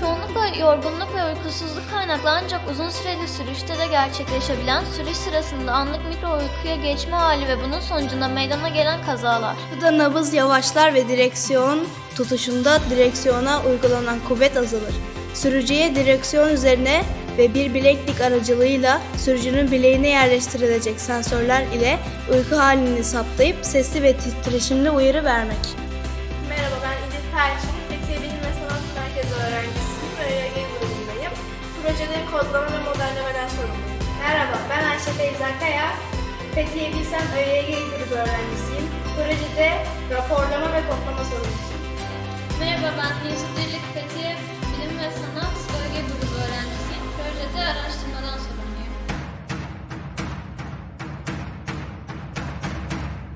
Çoğunlukla yorgunluk ve uykusuzluk kaynaklı ancak uzun süreli sürüşte de gerçekleşebilen sürüş sırasında anlık mikro uykuya geçme hali ve bunun sonucunda meydana gelen kazalar. Bu da nabız yavaşlar ve direksiyon tutuşunda direksiyona uygulanan kuvvet azalır. Sürücüye direksiyon üzerine ve bir bileklik aracılığıyla sürücünün bileğine yerleştirilecek sensörler ile uyku halini saptayıp sesli ve titreşimli uyarı vermek. Projede kodlama ve modellemeden sorumluyum. Merhaba ben Ayşe Feyza Kaya. Fethiye Bilsem ÖYG grubu öğrencisiyim. Projede raporlama ve kodlama sorumlusuyum. Merhaba ben Yusuf Dirlik Fethiye Bilim ve Sanat Bölge Grubu öğrencisiyim. Projede araştırma